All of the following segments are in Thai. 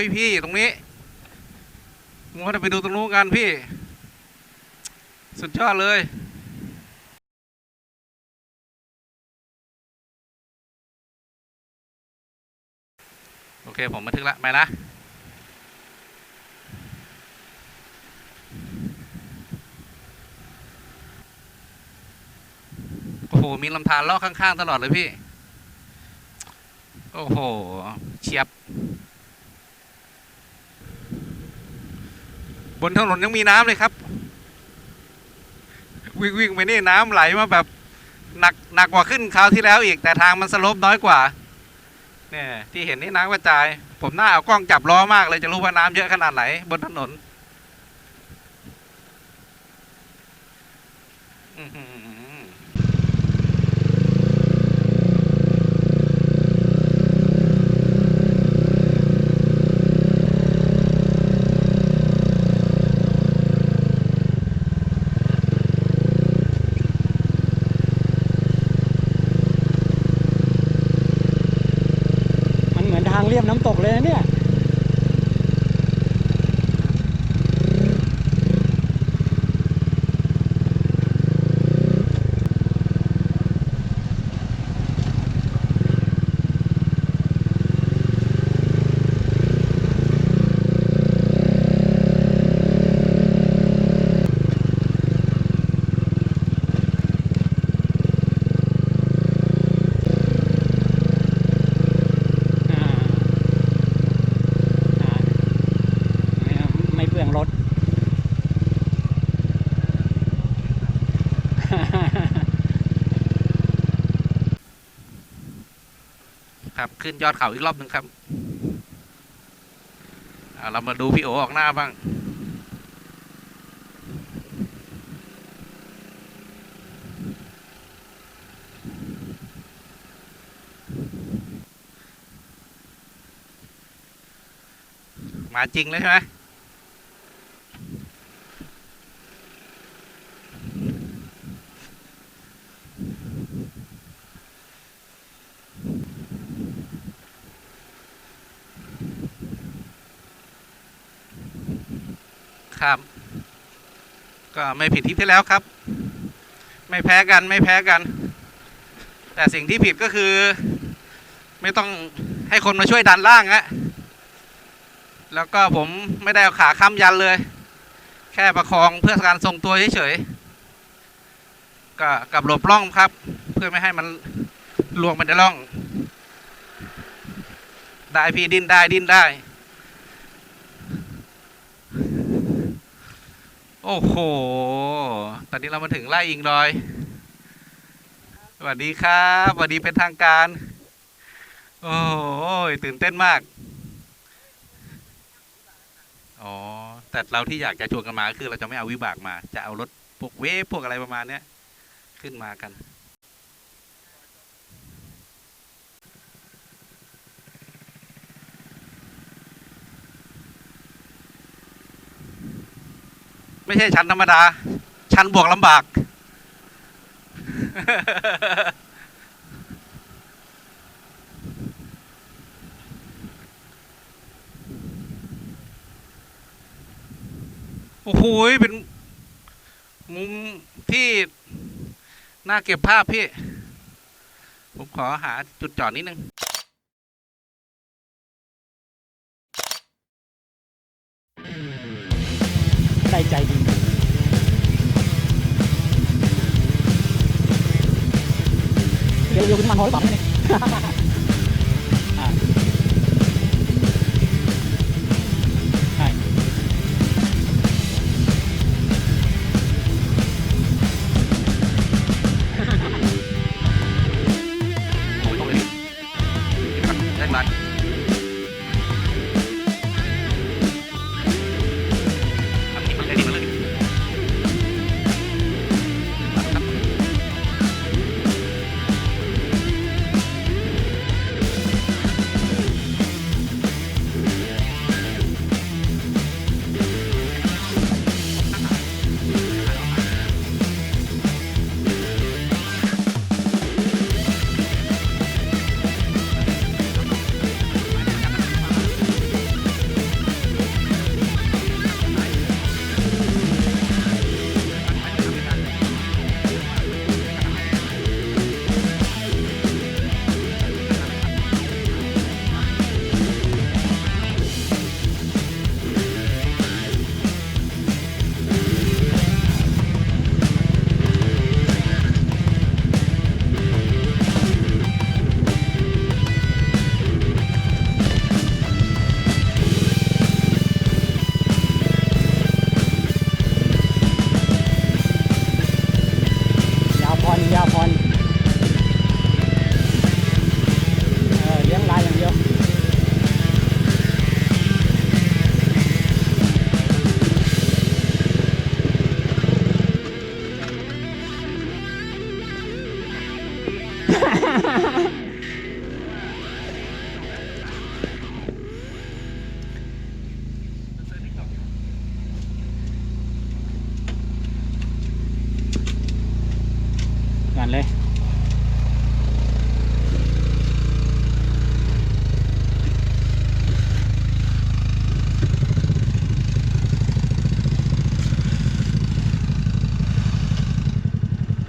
อ้โหพี่ตรงนี้มัวแต่ไปดูตรงนู้นกันพี่ สุดยอดเลยโอเค ผมบันทึกละไปนะโอ้โห มีลำธารลอกข้าง ๆ ตลอดเลยพี่ โอ้โห เฉียบ บนถนนยังมีน้ำเลยครับ วิ่งวิ่งไปนี่น้ำไหลมาแบบหนักหนักกว่าขึ้นคราวที่แล้วอีก แต่ทางมันสลบน้อยกว่า เนี่ย ที่เห็นนี่น้ำกระจาย ผมน่าเอากล้องจับล้อมากเลยจะรู้ว่าน้ำเยอะขนาดไหน บนถนน อือ มันเหมือนทางเรียบน้ำตกเลยนะเนี่ย อ่าอ่าไม่ไม่เปลืองรถ ครับขึ้นยอดเขาอีกรอบหนึ่งครับอ่าเรามาดูพี่โอออกหน้าบ้างมาจริงเลยใช่ไหมครับ ก็ ไม่ผิดทริปที่แล้วครับ ไม่แพ้กันไม่แพ้กัน แต่สิ่งที่ผิดก็คือ ไม่ต้องให้คนมาช่วยดันล่างฮะแล้วก็ผมไม่ได้เอาขาค้ำยันเลย แค่ประคองเพื่อการทรงตัวเฉยๆก็กับหลบร่องครับ เพื่อไม่ให้มันลวงไปในร่อง ได้พี่ดิ้นได้ดิ้นได้ โอ้โห ตอนนี้เรามาถึงไร่อิงดอย สวัสดีครับสวัสดีเป็นทางการ โอ้โหตื่นเต้นมาก อ๋อ แต่เราที่อยากจะชวนกันมาคือเราจะไม่เอาวิบากมา จะเอารถพวกเวฟพวกอะไรประมาณเนี้ย ขึ้นมากัน ไม่ใช่ชั้นธรรมดา ชั้นบวกลำบาก โอ้โหเป็น มุมที่ น่าเก็บภาพพี่ ผมขอหาจุดจอดนิดนึง ใดใจดีเดี๋ยวโยกขึ้นมาน้อยกว่าไหมเนี่ย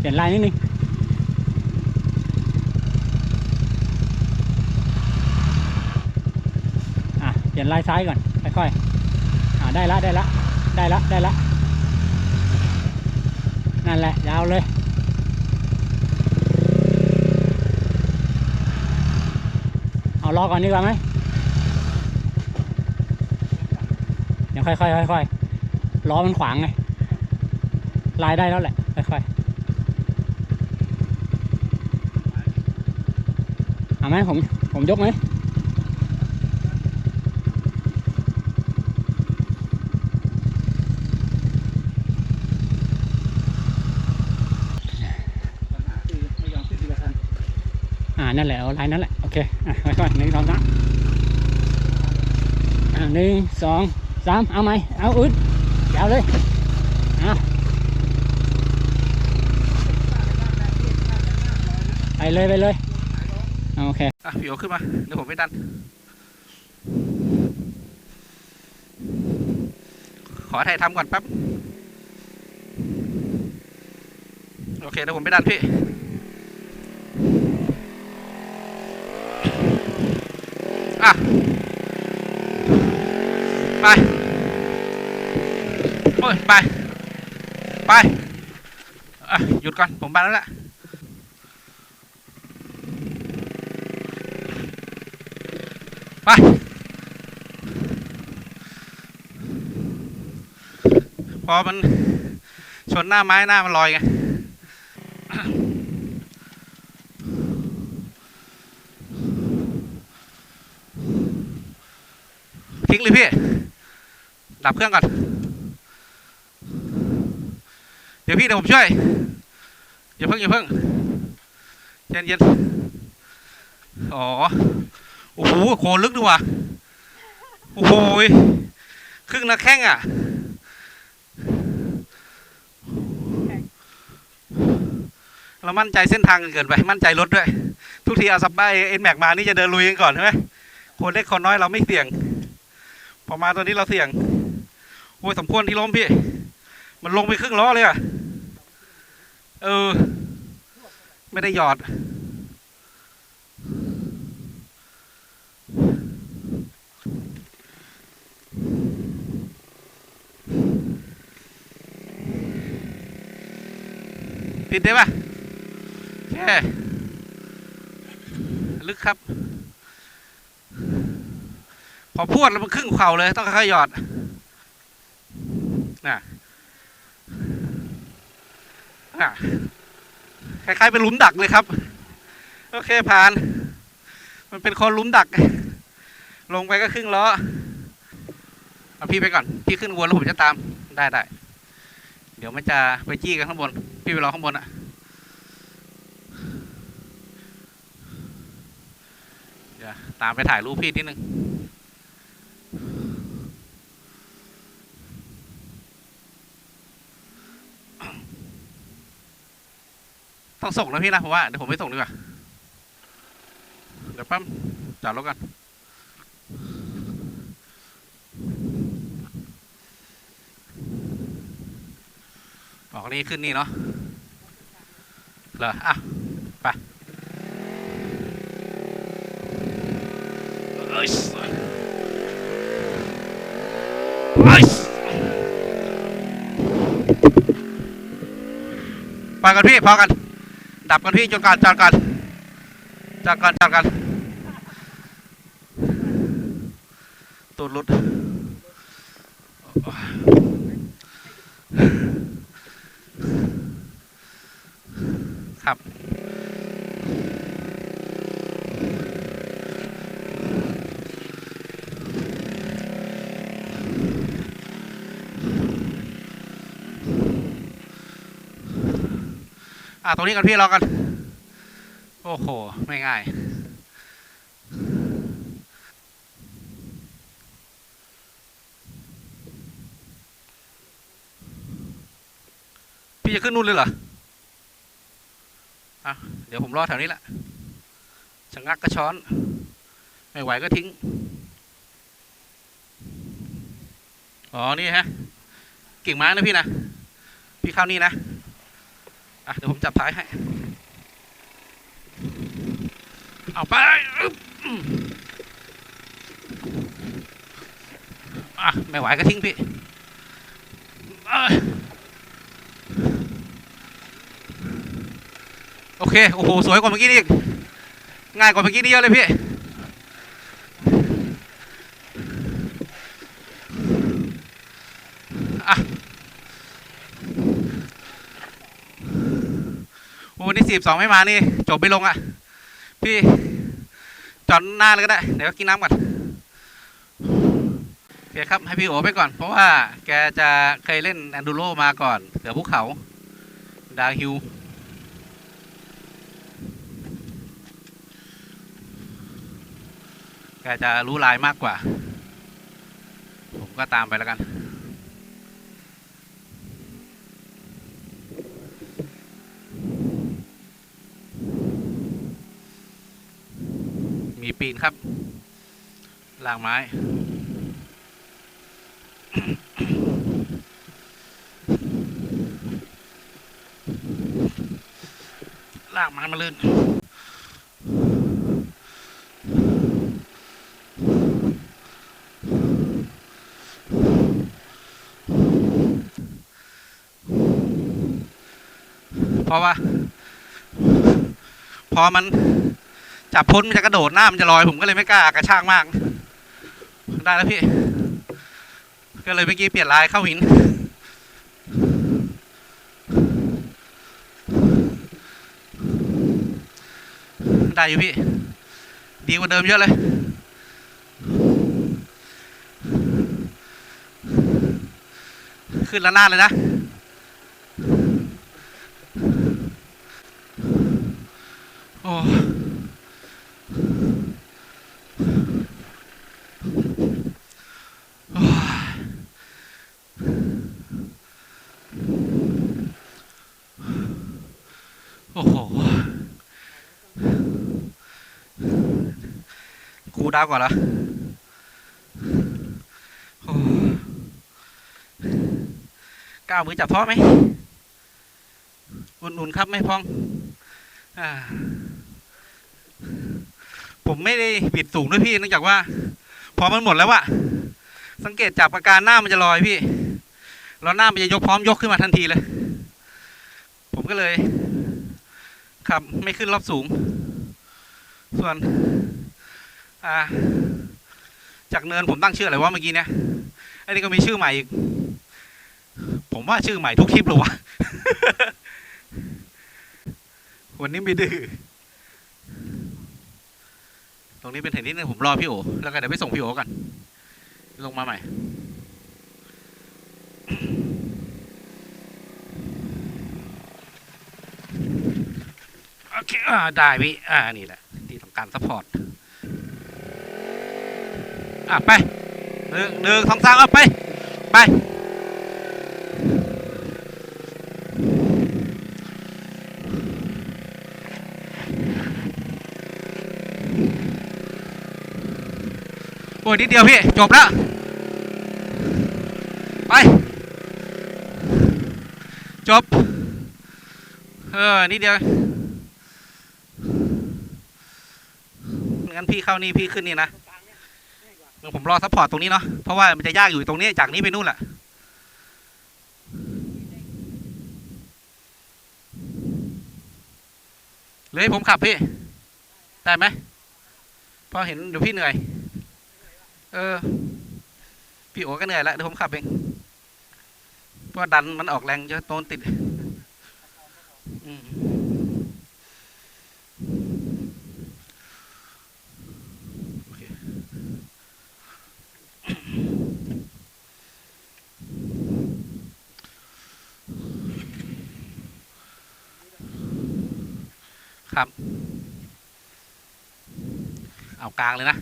เปลี่ยนลายนิดนึงอะเปลี่ยนลายซ้ายก่อนค่อยๆอ่าได้ละได้ละได้ละได้ละนั่นแหละยาวเลยเอารอก่อนดีกว่าไหมเดี๋ยวค่อยๆค่อยๆล้อมันขวางไงลายได้แล้วแหละค่อยๆ เอาไหมผม ผมยกไหมอ่า นั่นแหละ เอาลายนั่นแหละ โอเค อะค่อยๆหนึ่งสองสามอ่าหนึ่งสองสามเอาไหมเอาอึดยาวเลยเอาไปเลย ไปเลย โอเค อะพี่โอขึ้นมา เดี๋ยวผมไปดัน ขอถ่ายทำก่อนแป๊บ โอเคเดี๋ยวผมไปดันพี่อะไป โอ้ย ไป ไป อะ หยุดก่อน ผมไปแล้วแหละ ไปพอมันชนหน้าไม้หน้ามันลอยไงทิ้งเลยพี่ ดับเครื่องก่อน เดี๋ยวพี่เดี๋ยวผมช่วย อย่าเพิ่งอย่าเพิ่งเย็นเย็นอ๋อ โอ้โหโคลึกด้วยว่ะโอ้โหยครึ่งนักแข้งอะเรามั่นใจเส้นทางเกินไป มั่นใจรถด้วย ทุกทีเอาซับไบเอ็นแม็กมานี่จะเดินลุยกันก่อนใช่ไหมคนเล็กคนน้อยเราไม่เสี่ยง พอมาตัวนี้เราเสี่ยง โอ้ยสมควรที่ล้มพี่ มันลงไปครึ่งล้อเลยอะ เออ ไม่ได้หยอด ปิดได้ปะแค่ลึกครับ พอพวดแล้วมันครึ่งเข่าเลย ต้องค่อยๆหยอดน่ะน่ะคล้ายๆเป็นหลุมดักเลยครับ โอเคผ่าน มันเป็นคนหลุมดัก ลงไปก็ครึ่งล้อเอาพี่ไปก่อน พี่ขึ้นวนแล้วผมจะตามได้ได้ เดี๋ยวมันจะไปจี้กันข้างบน พี่ไปรอข้างบนอะเดี๋ยวตามไปถ่ายรูปพี่นิดนึงต้องส่งนะพี่นะผมว่าเดี๋ยวผมไปส่งดีกว่าเดี๋ยวแป๊บจอดรถกันออกนี่ขึ้นนี่เนาะ เหรออะไปเอ้ยเอ้ยไปกันพี่พอกัน ดับกันพี่จนก่อนจอดก่อนจอดก่อนจอดก่อนตูดหลุด อะตรงนี้กันพี่รอกัน โอ้โห ไม่ง่ายพี่จะขึ้นนู่นเลยเหรออะเดี๋ยวผมรอแถวนี้แหละชะงักกระช้อน ไม่ไหวก็ทิ้ง อ๋อ นี่ฮะ กิ่งไม้นะพี่นะ พี่เข้านี่นะ อะเดี๋ยวผมจับท้ายให้ เอาไปอ,อ,อะไม่ไหวก็ทิ้งพี่โอเค โอ้โห สวยกว่าเมื่อกี้นี่ง่ายกว่าเมื่อกี้นี่เยอะเลยพี่ อะ โอ้ วันนี้สี่สองไม่มานี่ จบไม่ลงอะ พี่ จอดหน้าเลยก็ได้ เดี๋ยวกินน้ำก่อนโอเคครับ ให้พี่โอไปก่อน เพราะว่าแกจะเคยเล่นแอนดูโรมาก่อนเสือภูเขา ดาวฮิลแกจะรู้ลายมากกว่า ผมก็ตามไปแล้วกัน มีปีนครับลางไม้ลางไม้มาลื่นเพราะว่า พอมัน จับพ้นมันจะกระโดดหน้ามันจะลอยผมก็เลยไม่กล้ากระชากมาก ได้แล้วพี่ ก็เลยเมื่อกี้เปลี่ยนลายเข้าหิน ได้อยู่พี่ ดีกว่าเดิมเยอะเลยขึ้นล้วหน้าเลยนะ โอ้ยโอ้โหกู ดาวก่อนเหรอโอ้ก้าวมือจับท้อไหม อุ่นๆครับไม่พองอผมไม่ได้บิดสูงด้วยพี่เนื่องจากว่า พอมันหมดแล้วอะสังเกตจากประการหน้ามันจะลอยพี่ แล้วหน้ามันจะยกพร้อมยกขึ้นมาทันทีเลย ผมก็เลยขับไม่ขึ้นรอบสูง ส่วน อ่าจากเนินผมตั้งชื่ออะไรว่าเมื่อกี้เนี่ยไอ้นี่ก็มีชื่อใหม่อีก ผมว่าชื่อใหม่ทุกคลิปเลยวะวันนี้ไม่ดื้อตรงนี้เป็นเห็นนิดนึงผมรอพี่โอแล้วก็เดี๋ยวไปส่งพี่โอกัน ลงมาใหม่โอเคอ่าได้พี่อ่านี่แหละที่ต้องการซัพพอร์ต อะไปหนึ่งหนึ่งสองสามเอาไป ไป โอ้ยนิดเดียวพี่ จบแล้ว ไป จบ เออ นิดเดียวงั้นพี่เข้านี่ พี่ขึ้นนี่นะ เดี๋ยวผมรอซัพพอร์ตตรงนี้เนาะเพราะว่ามันจะยากอยู่ตรงนี้จากนี้ไปนู่นแหละหรือให้ผมขับพี่ ได้ไหมพราะเห็นเดี๋ยวพี่เหนื่อย เออ พี่โอก็เหนื่อยแล้วเดี๋ยวผมขับเองเพราะดันมันออกแรงจะโดนติด อืม ครับ เอากลางเลยนะ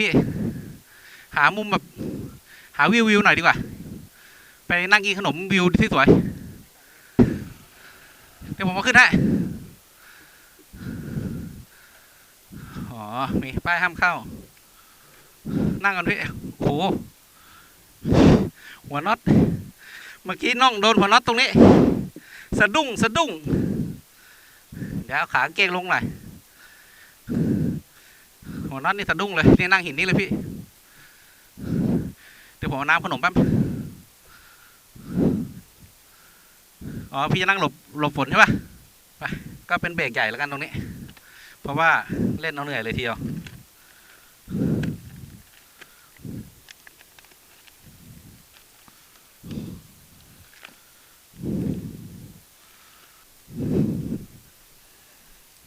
พี่ หามุมแบบ หาวิววิวหน่อยดีกว่า ไปนั่งกินขนมวิวที่สวย เดี๋ยวผมมาขึ้นให้อ๋อ มีป้ายห้ามเข้า นั่งกันพี่ โอ้โห หัวน็อต เมื่อกี้น่องโดนหัวน็อตตรงนี้ สะดุ้ง สะดุ้ง เดี๋ยวขาเกงลงหน่อย หัวน็อตนี่สะดุ้งเลยนี่นั่งหินนี่เลยพี่ เดี๋ยวผมเอาน้ำขนมแป๊บ อ๋อ พี่จะนั่งหลบหลบฝนใช่ปะไป ก็เป็นเบรกใหญ่แล้วกันตรงนี้ เพราะว่าเล่นเอาเหนื่อยเลยทีเดียว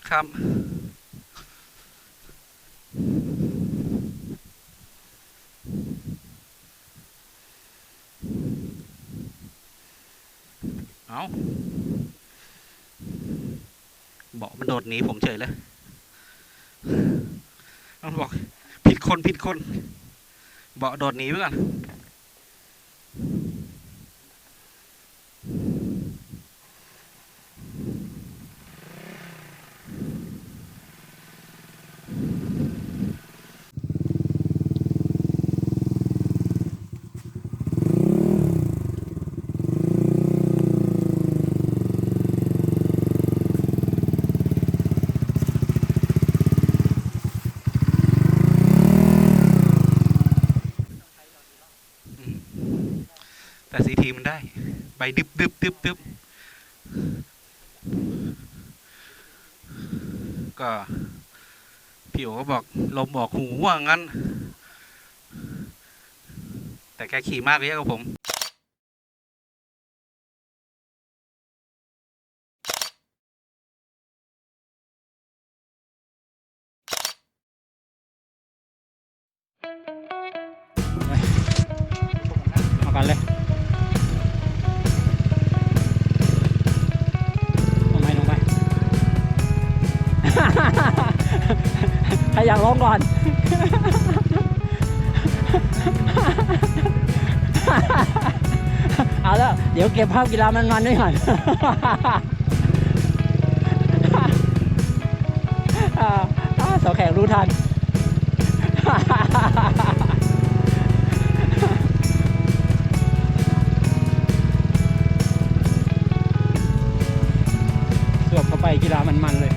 ครับ เอาบอกมันโดดหนีผมเฉยเลยมันบอก ผิดคนผิดคน เบาะโดดหนีไปก่อน แต่ซีทีมันได้ ใบดึบดึบดึบดึบ ก็พี่โอก็บอกลมบอกหูว่างั้น แต่แกขี่มากเลยกว่าผม กลงก่อน เอาแล้วเดี๋ยวเก็บภาพกีฬามันๆด้วยก่อนอ่าอ่าเสาแขกรู้ทันสวบเข้าไปกีฬามันๆเลย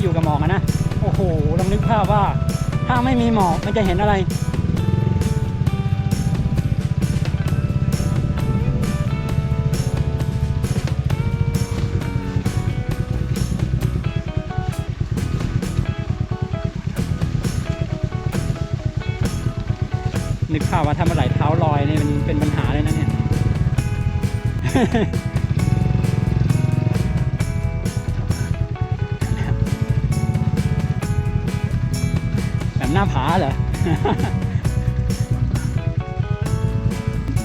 นั่นมันไม่อยู่กับหมอกนะ โอ้โหลองนึกภาพว่า ถ้าไม่มีหมอกมันจะเห็นอะไร นึกภาพว่าถ้าเมื่อไรเท้าลอยนี่มันเป็นปัญหาเลยนะเนี่ย น้าผาเหรอ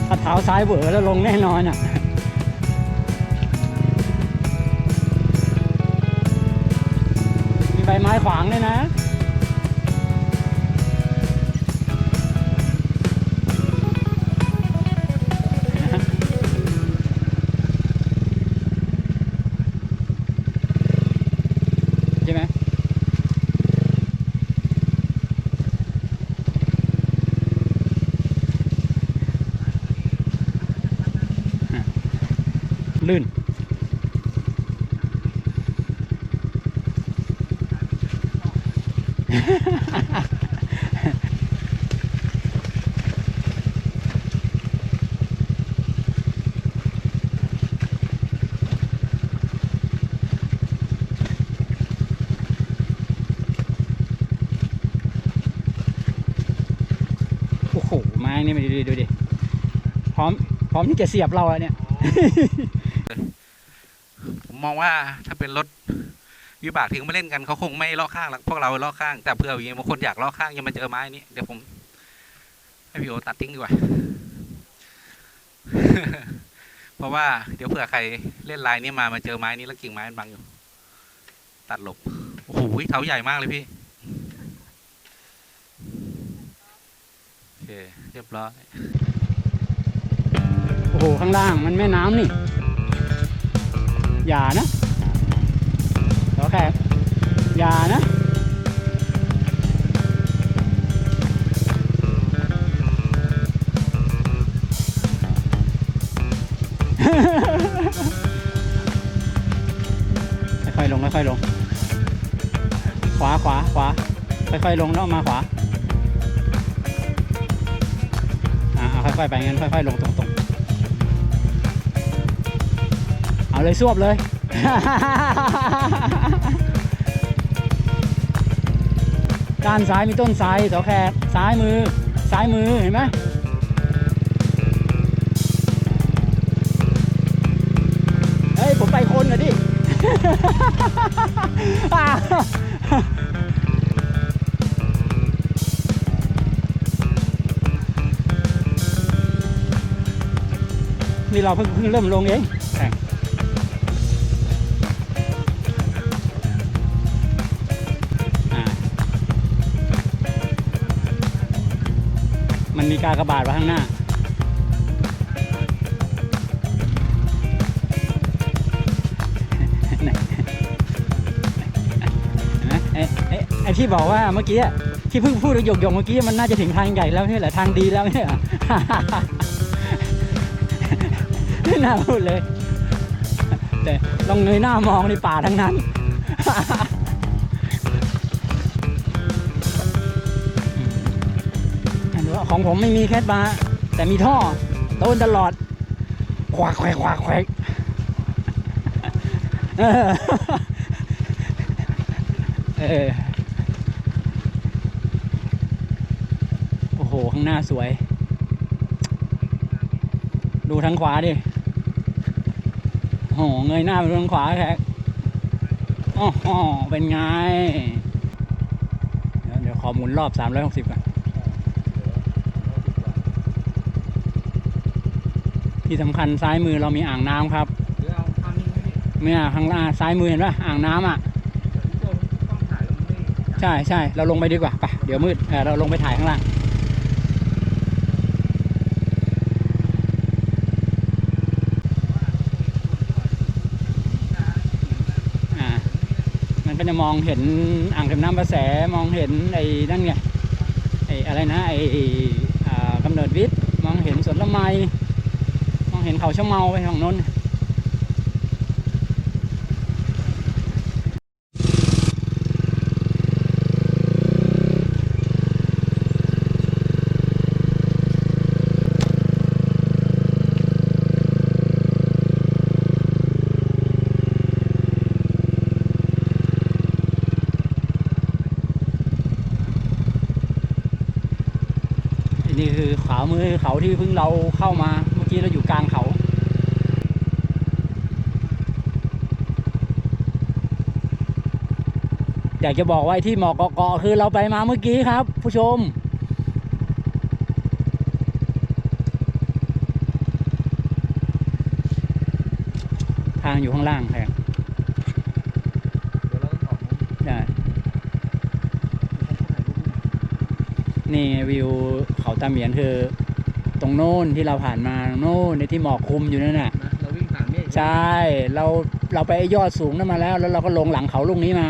ถ้าเท้าซ้ายเหวอแล้วลงแน่นอนอะมีใบไม้ขวางด้วยนะ พร้อมพร้อมที่จะเสียบเราแล้วเนี่ย ผมมองว่าถ้าเป็นรถวิบากที่เขาไม่เล่นกันเขาคงไม่ล้อข้างหรอกพวกเราล้อข้าง แต่เผื่ออย่างบางคนอยากล้อข้างยังมาเจอไม้นี้เดี๋ยวผมให้พี่โอตัดทิ้งดีกว่า เพราะว่าเดี๋ยวเผื่อใครเล่นลายนี้มามาเจอไม้นี้แล้วกิ่งไม้มันบังอยู่ ตัดหลบโอ้โหเท้าใหญ่มากเลยพี่โอเคเรียบร้อย อ้โห ข้างล่างมันแม่น้ำนี่ อย่านะโอเคอย่านะค่อยๆลงค่อยๆลง ขวาขวาขวาค่อยๆลงแล้วมาขวาอ่าค่อยๆไปงั้นค่อยๆลงตรงๆ เอาเลยสวบเลย ด้านซ้ายมีต้นไทรเสาแขกซ้ายมือ ซ้ายมือเห็นไหมเฮ้ย ผมไปคนเหรอดินี่เราเพิ่งเริ่มลงเอง กากระบาดไว้ข้างหน้าไอ้ไอ้ไอ้ที่บอกว่าเมื่อกี้ที่เพิ่งพูดหยกๆเมื่อกี้มันน่าจะถึงทางใหญ่แล้วไม่ใช่หรอทางดีแล้วไม่ใช่เหรอไม่น่าพูดเลย แต่ลองเงยหน้ามองในป่าทั้งนั้น ของผมไม่มีแคทบาร์แต่มีท่อโดนตลอด ควักแควกควักแควกเออโอ้โห ข้างหน้าสวย ดูทางขวาดิโอ้โหเงยหน้าไปทางขวาแขกอ้โหเป็นไงเดี๋ยวเดี๋ยวขอหมุนรอบ 360ก่อน ที่สำคัญซ้ายมือเรามีอ่างน้ำครับหรือเอาข้างนี้ไหมพี่เมื่อข้างล่างซ้ายมือเห็นป่ะอ่างน้ำอะพี่โจต้องถ่ายลงนี่ใช่ใช่เราลงไปดีกว่าไปเดี๋ยวมืดเออเราลงไปถ่ายข้างล่างอ่ามันก็จะมองเห็นอ่างเก็บน้ำประแสมองเห็นไอ้นั่นไงไอ้อะไรนะไอ้อ่ากำเนิดวิทย์มองเห็นสวนละไมมอง เห็นเขาชะเมาไปฝั่งโน้นอันนี้คือขวามือเขาที่เพิ่งเราเข้ามา กี้เราอยู่กลางเขาอยากจะบอกว่าไอ้ที่หมอกเกาะๆคือเราไปมาเมื่อกี้ครับ ผู้ชม ทางอยู่ข้างล่างแพงเดี๋ยวเราต้องออกมุมได้นี่วิวเขาตาเหมียนคือต รงโน้นที่เราผ่านมาโน่นในที่หมอกคลุมอยู่นั่นน่ะนะเราวิ่งตามเมฆใช่เราเราไปไอ้ยอดสูงนั่นมาแล้ว แล้วเราก็ลงหลังเขาลูกนี้มา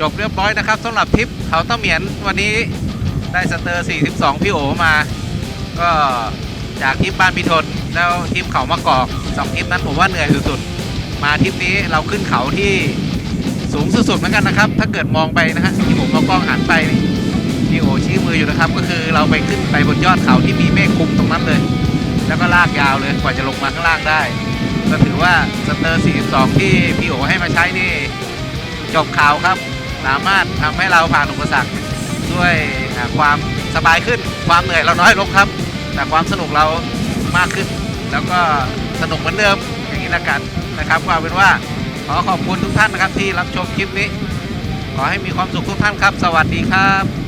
จบเรียบร้อยนะครับสำหรับทริปเขาต้าเหมียนวันนี้ได้สเตอร์ 42 พี่โอมา ก็จากทริปบ้านพิทนแล้วทริปเขามะกอกสองทริปนั้นผมว่าเหนื่อยสุดๆมาทริปนี้เราขึ้นเขาที่ สูงสุดๆเหมือนกันนะครับ ถ้าเกิดมองไปนะฮะที่ผมเอากล้องหันไปนี่พี่โอชี้มืออยู่นะครับ ก็คือเราไปขึ้นไปบนยอดเขาที่มีเมฆคลุมตรงนั้นเลย แล้วก็ลากยาวเลยกว่าจะลงมาข้างล่างได้ก็ถือว่าสเตอร์ 42 ที่พี่โอให้มาใช้นี่จบข่าวครับ สามารถทำให้เราผ่านอุปสรรคด้วยความสบายขึ้น ความเหนื่อยเราน้อยลงครับ แต่ความสนุกเรามากขึ้น แล้วก็สนุกเหมือนเดิมอย่างนี้ละกันนะครับก็เอาเป็นว่า ขอขอบคุณทุกท่านนะครับที่รับชมคลิปนี้ ขอให้มีความสุขทุกท่านครับ สวัสดีครับ